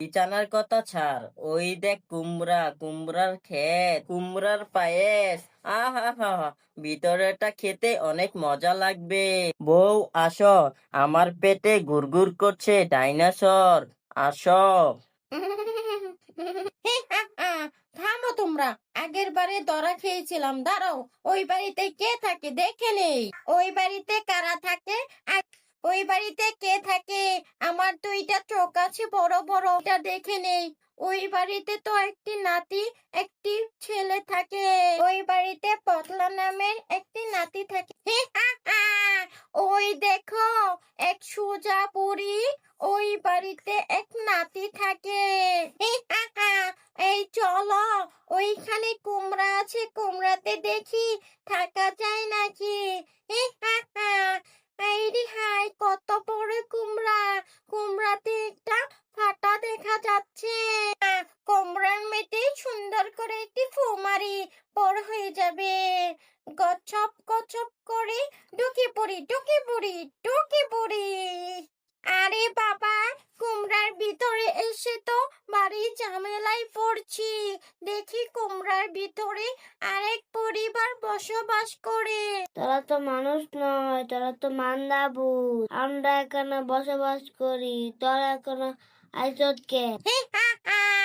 বিছানার কথা ছাড়। ওই দেখ কুমড়া কুমড়ার ক্ষেত কুমড়ার পায়েস। আহা হা ভিতরেটা খেতে অনেক মজা লাগবে। বউ আসো। আমার পেটে গুড়গুড় করছে ডাইনোসর। আসো। থামো তোমরা। আগের বারে ধরা খেয়েছিলাম। দাঁড়াও। ওই বাড়িতে কে থাকে দেখে নেই। ওই বাড়িতে কারা থাকে? আর ওই বাড়িতে কে থাকে? আমার দুইটা চোখ আছে, বড় বড়। এটা দেখে নেই। ওই বাড়িতে তো একটি নাতি, একটি ছেলে থাকে। ওই বাড়িতে পতলা নামের একটি নাতি থাকে। ওই দেখো, এক সুজা বুড়ি, ওই বাড়িতে এক নাতি থাকে। এই চলো, ওইখানে কুমড়া আছে, কুমড়াতে দেখি, থাকা যায় নাকি? এই রে হাই কত বড় কুমড়া কুমড়াতে একটা ফাটা দেখা যাচ্ছে কুমড়ার মেটে সুন্দর করে একটি ফুমারি বড় হয়ে যাবে। গছপ গছপ করে ঢুকে পড়ি ঢুকে পড়ি ঢুকে পড়ি আরে বাবা, কুমড়ার ভিতরে এসে তো বাড়ি ঝামেলায় পড়ছি। দেখি কুমড়ার ভিতরে আরেক পরিবার বসবাস করে। তারা তো মানুষ নয়, তারা তো মান্দাবু আমরা এখানে বসবাস করি, তোরা এখনও আইসকে